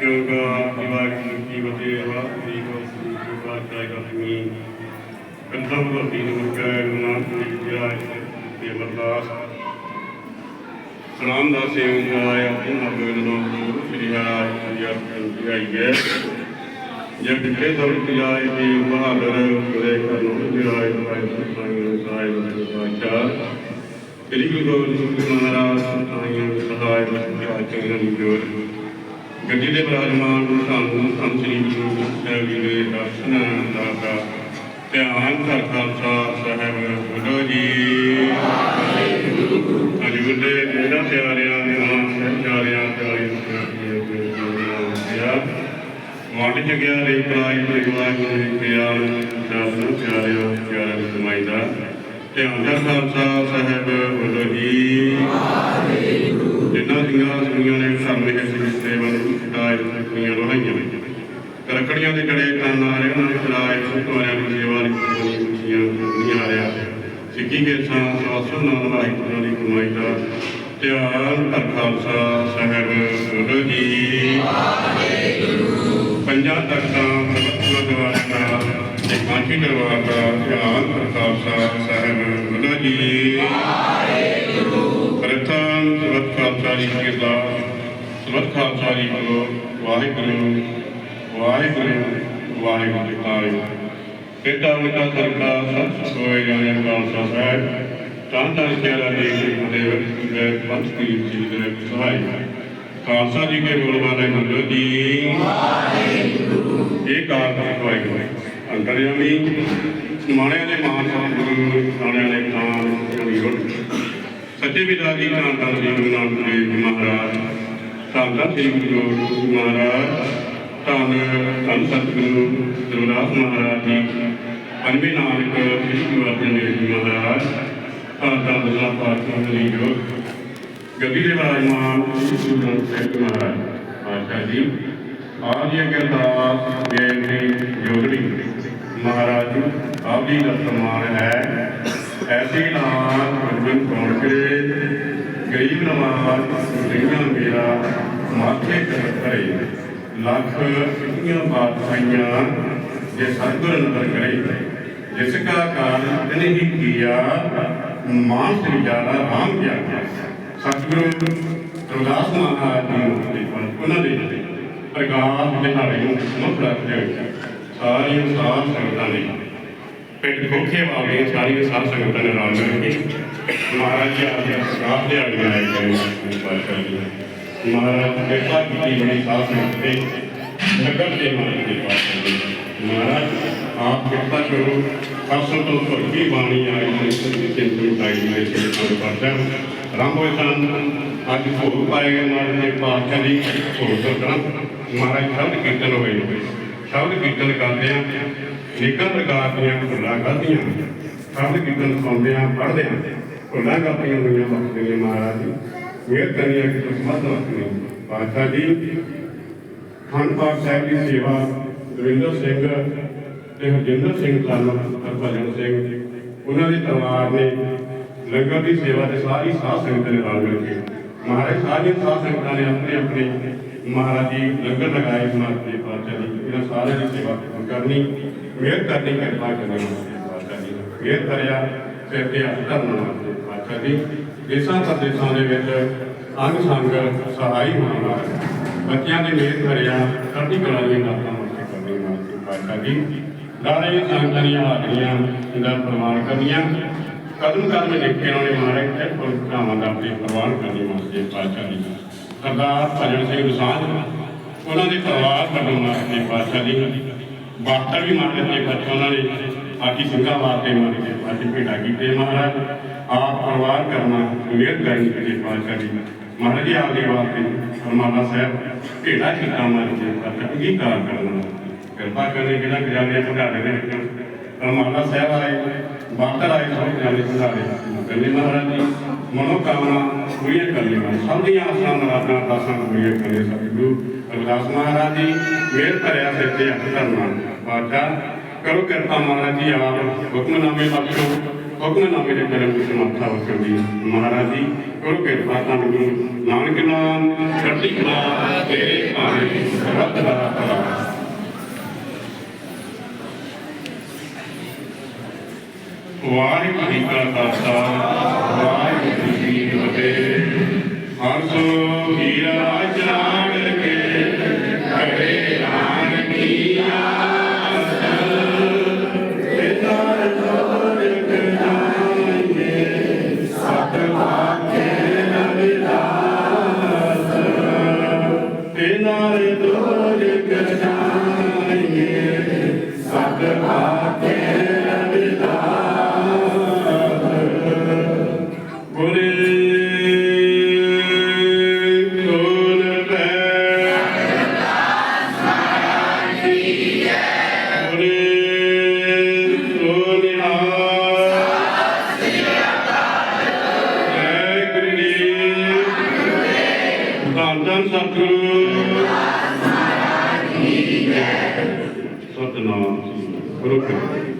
ਕਿਉਂਗਾ ਦਿਵਾਗ ਕੀ ਬਤੇ ਵਾ ਦੀ ਕੋ ਸ੍ਰੀ ਆਪਣਾ ਬੇਨੋ ਸ੍ਰੀ ਹਰਿ ਜਨ ਜਾਈਏ ਜੇ ਕਿਤੇ ਸਭ ਜਾਇ ਦੀ ਬਹਾਦਰ ਗੁਰੇ ਕਰਨੋ ਜਿਰਾਇ ਭਾਈ ਸੰਗਤ ਸਾਇ ਬਾਚਾ ਸ੍ਰੀ ਗੁਰੂ ਗੋਬਿੰਦ ਸਿੰਘ ਮਹਾਰਾਜ ਸਾਈਆਂ ਸਹਾਇ ਵਿਆਹ ਚੰਗਨ ਜੋਰ ਗੱਡੀ ਦੇ ਬਰਾਜਮਾਨ ਸਾਨੂੰ ਸੰਤ ਸ੍ਰੀ ਗੁਰੂ ਸਾਹਿਬ ਜੀ ਦੇ ਦਰਸ਼ਨ ਦਾਤਾ ਧਿਆਨ ਕਰ ਖਾਲਸਾ ਸਾਹਿਬ ਬੋਲੋ ਜੀ। ਹਜੂਰ ਦੇ ਇਹਨਾਂ ਪਿਆਰਿਆਂ ਨਾਮ ਸਹਿਚਾਰਿਆਂ ਚਾਲੀ ਪਿਆਰ ਵੰਡ ਚ ਗਿਆ ਰੇ ਪ੍ਰਾਈ ਤੇ ਵਾਹਿਗੁਰੂ ਜੀ ਪਿਆਰ ਸ਼ਬਦ ਪਿਆਰਿਆਂ ਪਿਆਰਿਆਂ ਦੀ ਕਮਾਈਦਾ ਧਿਆਨ ਕਰ ਖਾਲਸਾ ਸਾਹਿਬ ਬੋਲੋ ਜੀ। ਜਿਨ੍ਹਾਂ ਦੀਆਂ ਸੁਣੀਆਂ ਨੇ ਧਰਮ ਦੇ ਸਿੱਖੇ ਵੱਲ ਦਾਇਰ ਸੁਣੀਆਂ ਰਹਾਈਆਂ ਕਰਕੜੀਆਂ ਦੇ ਕੜੇ ਕੰਨ ਆ ਰਹੇ ਉਹਨਾਂ ਦੇ ਖਰਾਏ ਸੁਤਵਾਰਿਆਂ ਦੀ ਸੇਵਾ ਲਈ ਕੁਰਬਾਨੀ ਖੁਸ਼ੀਆਂ ਨਹੀਂ ਆ ਰਿਹਾ। ਸਿੱਖੀ ਕੇ ਸਾਂ ਸਵਾਸੋ ਨਾਲ ਵਾਹਿਗੁਰੂ ਦੀ ਕਮਾਈ ਦਾ ਧਿਆਨ ਕਰ ਖਾਲਸਾ ਸਾਹਿਬ। ਬੋਲੋ ਜੀ। ਪੰਜਾਂ ਤਖਤਾਂ ਗੁਰਦੁਆਰਾ ਦਾ ਤੇ ਕਾਂਚੀ ਦਰਬਾਰ ਦਾ ਧਿਆਨ ਕਰ ਖਾਲਸਾ ਸਾਹਿਬ। ਬੋਲੋ ਜੀ। ਪ੍ਰਥਮ ਸਬਤ ਖਾਲਸਾ ਜੀ ਕੇ ਦਾਸ ਖਾਲਸਾ ਜੀ ਵਾਹਿਗੁਰੂ ਵਾਹਿਗੁਰੂ ਵਾਹਿਗੁਰੂ ਜੀ ਕਾਲ ਕਿਤਾ ਉਨਕਾ ਸਰਕਾ ਸਤ ਸੋਏ ਜਾਣੇ ਖਾਲਸਾ ਸਾਹਿਬ। ਤਾਂ ਤਾਂ ਸਿਆਰਾ ਦੇ ਕੇ ਦੇਵ ਦੇ ਪੰਥ ਕੀ ਜੀ ਦੇ ਸਹਾਈ। ਖਾਲਸਾ ਜੀ ਕੇ ਬੋਲ ਵਾਲੇ ਮੰਨੋ ਜੀ। ਵਾਹਿਗੁਰੂ। ਇਹ ਦੀ ਵਾਹਿਗੁਰੂ। ਅੰਤਰਯਾਮੀ ਮਾਣਿਆਂ ਦੇ ਮਾਨ ਸਤਿਗੁਰੂ ਸਾਣਿਆਂ ਦੇ ਖਾਨ ਰੋਟ ਸੱਚੇ ਪਿਤਾ ਜੀ ਧੰਨ ਧੰਨ ਸ੍ਰੀ ਗੁਰੂ ਨਾਨਕ ਦੇਵ ਜੀ ਮਹਾਰਾਜ। ਧੰਨ ਧੰਨ ਸ੍ਰੀ ਗੁਰੂ ਮਹਾਰਾਜ। ਧੰਨ ਧੰਨ ਸਤਿਗੁਰੂ, ਗੁਰਦਾਸ ਮਹਾਰਾਜ ਜੀ, ਪੰਜਵੇਂ ਨਾਨਕ ਸ੍ਰੀ ਦੇਵ ਜੀ ਮਹਾਰਾਜ, ਧੰਨ ਧੰਨ ਦਸਾਂ ਪਾਤਸ਼ਾਹ ਜੀ ਗੱਦੀ ਦੇ ਵਿਰਾਜਮਾਨ ਸ੍ਰੀ ਗੁਰੂ ਸਾਹਿਬ ਮਹਾਰਾਜ, ਪਾਤਸ਼ਾਹ ਜੀ, ਆਪ ਜੀ ਅੱਗੇ ਜੋਗੜੀ ਮਹਾਰਾਜ ਜੀ, ਆਪ ਜੀ ਦਾ ਸਨਮਾਨ ਹੈ। ਐਸੀ ਨਾਮ ਅਰਜਨ ਕੌਣ ਕਰੇ? ਗਰੀਬ ਨਵਾਜ਼ ਦੁਨੀਆ ਮੇਰਾ, ਮਾਥੇ ਕਰ ਕਰੇ ਲੱਖ ਸਿੱਧੀਆਂ ਬਾਤਾਂ ਜੇ ਸਤਿਗੁਰ ਨਦਰ ਕਰੇ। ਜਿਸ ਕਾ ਕਾਰਨ ਤਨੇ ਹੀ ਕੀਆ, ਮਾਨ ਸ੍ਰੀ ਜਾਲਾ ਰਾਮ ਕਿਆ ਸਤਿਗੁਰੂ ਰਵਿਦਾਸ ਮਹਾਰਾਜ ਜੀ ਦੇ ਉਹਨਾਂ ਦੇ ਪ੍ਰਕਾਸ਼ ਦਿਹਾੜੇ ਨੂੰ ਮੁੱਖ ਰੱਖਦੇ ਹੋਏ ਸਾਰੀਆਂ ਸਾਧ ਸੰਗਤਾਂ ਨੇ ਪਿੰਡ ਖੋਖੇ ਵਾਲੇ, ਸਾਰੀਆਂ ਸਾਧ ਸੰਗਤਾਂ ਨੇ ਰਾਮ ਮਿਲ ਕੇ ਮਹਾਰਾਜ ਜੀ ਆਪ ਦੇ ਦੇ ਆਗੇ ਆਏ ਗਏ ਜੀ ਮਹਾਰਾਜ ਕਿਰਪਾ ਕੀਤੀ ਬੜੀ ਸਾਧ ਸੰਗਤ ਤੇ ਨਗਰ ਦੇ ਮਹਾਰਾਜ ਦੇ ਪਾਤਸ਼ਾਹ ਮਹਾਰਾਜ, ਆਪ ਕਿਰਪਾ ਕਰੋ ਪਰਸੋਂ ਤੋਂ ਭਰਤੀ ਬਾਣੀ ਆਈ ਹੈ ਚਿੰਤਨ ਕਾਈ ਨੇ ਚਿੰਤਨ ਪਾਤਸ਼ਾਹ ਰਾਮ ਹੋਏ ਸਨ, ਅੱਜ ਭੋਗ ਪਾਏ ਗਏ ਮਹਾਰਾਜ ਦੇ ਪਾਤਸ਼ਾਹ ਦੀ ਭੋਗ ਤੋਂ ਕਰਾਂ ਮਹਾਰਾਜ, ਸ਼ਬਦ ਕੀਰਤਨ ਹੋਏ ਨੇ ਸ਼ਬਦ ਕੀਰਤਨ ਕਰਦੇ ਆ ਨੇਕਾਂ ਪ੍ਰਕਾਰ ਦੀਆਂ ਭੁੱਲਾਂ ਕਰਦੀਆਂ ਸ਼ਬਦ ਕੀਰਤਨ ਸੁਣਦੇ ਆ, ਪੜ੍ਹਦੇ ਆ। ਭੁੱਲਾਂ ਕਰਦੀਆਂ ਹੋਈਆਂ ਬਖਸ਼ਦੇ ਮਹਾਰਾਜ। ਜੀ ਮਿਹਰ ਕਰੀਏ ਕਿ ਤੁਸੀਂ ਮਤ ਪਾਤਸ਼ਾਹ ਜੀ ਖਾਨ ਪਾਕ ਸਾਹਿਬ ਦੀ ਸੇਵਾ, ਦਵਿੰਦਰ ਸਿੰਘ ਤੇ ਹਰਜਿੰਦਰ ਸਿੰਘ ਕਾਲਮ ਹਰਭਜਨ ਸਿੰਘ, ਉਹਨਾਂ ਦੇ ਪਰਿਵਾਰ ਨੇ ਲੰਗਰ ਦੀ ਸੇਵਾ ਤੇ ਸਾਰੀ ਸਾਧ ਸੰਗਤ ਦੇ ਨਾਲ ਮਿਲ ਕੇ, ਮਹਾਰਾਜ ਸਾਰੀਆਂ ਸਾਧ ਸੰਗਤਾਂ ਨੇ ਆਪਣੇ ਆਪਣੇ ਮਹਾਰਾਜ ਜੀ ਲੰਗਰ ਲਗਾਏ ਮਹਾਰਾਜ ਦੇ ਪਾਤਸ਼ਾਹ ਜੀ। ਇਹਨਾਂ ਸਾਰਿਆਂ ਦੀ ਸੇਵਾ ਕਰਨੀ, ਮਿਹਰ ਕਰਨੀ, ਕਿਰਪਾ ਕਰਨੀ ਪਾਤਸ਼ਾਹ ਜੀ ਮਿਹਰ ਕਰਿਆ ਫਿਰ ਤੇ ਹੱਥ ਧਰਨ ਵਾਸਤੇ ਦੇਸਾਂ ਪ੍ਰਦੇਸਾਂ ਦੇ ਵਿੱਚ ਅੰਗ ਸੰਗ ਸਹਾਈ ਹੋਣਾ ਬੱਚਿਆਂ ਦੇ ਮਿਹਰ ਕਰਿਆ ਕਰਦੀ ਕਲਾ ਦੀਆਂ ਦਾਤਾਂ ਮੁਕਤੀ ਕਰਨੀ ਵਾਸਤੇ ਪਾਤਸ਼ਾਹ ਜੀ। ਦਾਰੇ ਸੰਗਤਾਂ ਦੀਆਂ ਹਾਜ਼ਰੀਆਂ ਦਾ ਪ੍ਰਮਾਣ ਕਰਨੀਆਂ। ਕਦਮ ਕਦਮ ਦੇਖੇ ਉਹਨਾਂ ਨੇ ਮਹਾਰਾਜ ਤੇ ਭਗਤਾਵਾਂ ਦਾ ਆਪਣੇ ਪ੍ਰਵਾਨ ਕਰਨੀ ਵਾਸਤੇ ਪਾਤਸ਼ਾਹ ਜੀ। ਸਰਦਾਰ ਭਜਨ ਸਿੰਘ ਸਾਂਝ ਉਹਨਾਂ ਦੇ ਪਰਿਵਾਰ ਵੱਲੋਂ ਮਾਰਦੇ ਪਾਤਸ਼ਾਹ ਜੀ ਬਾਟਾ ਵੀ ਮਾਰਦੇ ਨੇ ਬੱਚੇ ਉਹਨਾਂ ਨੇ ਆਕੀ ਸਿੰਘਾਂ ਵਾਸਤੇ ਮਾਰੀ ਦੇ ਅੱਜ ਭੇਟਾ ਕੀਤੇ ਮਹਾਰਾਜ। ਆਪ ਪਰਿਵਾਰ ਕਰਨਾ ਮਿਹਰ ਕਰਨੀ ਪਾਤਸ਼ਾਹ ਜੀ। ਮਹਾਰਾਜ ਜੀ ਆਪਦੇ ਵਾਸਤੇ ਫਰਮਾਨਾ ਸਾਹਿਬ ਭੇਟਾ ਕੀਤਾ ਮਾਰੀ ਦੇ ਅੰਗੀਕਾਰ ਕਰਨਾ ਕਿਰਪਾ ਕਰਕੇ ਜਿਹੜਾ ਖਜ਼ਾਨੇ ਭੰਡਾਰੇ ਦੇ ਵਿੱਚ ਰਮਾਨਾ ਸਾਹਿਬ ਆਏ ਬਾਕਰ ਆਏ ਸਭ ਖਜ਼ਾਨੇ ਭੰਡਾਰੇ ਕਹਿੰਦੇ ਮਹਾਰਾਜ ਜੀ ਮਨੋ ਕਾਮਨਾ ਪੂਰੀਆਂ ਕਰਨੀ ਵਾਲੇ ਸਭ ਦੀਆਂ ਆਸਾਂ, ਮਰਾਦਾਂ, ਦਾਸਾਂ ਪੂਰੀਆਂ ਕਰੇ ਸਤਿਗੁਰੂ ਅਰਦਾਸ। ਮਹਾਰਾਜ ਜੀ ਮਿਹਰ ਭਰਿਆ ਸਿਰ ਤੇ ਹੱਥ ਧਰਨਾ। ਬਾਦਸ਼ਾਹ, ਕਰੋ ਕਿਰਪਾ ਮਹਾਰਾਜ ਜੀ, ਆਪ ਹੁਕਮਨਾਮੇ ਬਖਸ਼ੋ। ਹੁਕਮਨਾਮੇ ਦੇ ਕਰਮ ਵਿੱਚ ਮੱਥਾ ਵਖੋ ਜੀ ਮਹਾਰਾਜ ਜੀ ਗੁਰੂ ਕਿਰਪਾ ਧੰਨ ਗੁਰੂ ਨਾਨਕ ਨਾਮ ਚੜ੍ਹਦੀ ਕਲਾ ਤੇਰੇ ਆਣੇ ਰੱਬ ਦਾ ਭਲਾ ਵਾਹਿਗੁਰੂ ਜੀ ਕਾ ਖਾਲਸਾ, ਵਾਹਿਗੁਰੂ ਜੀ ਕੀ ਫਤਿਹ। ਹਰ ਸੋ ਹੀਰਾ ਸਤ ਵਾਕੇ ਸਤਨਾਮ ਗੁਰੂ ਕੀ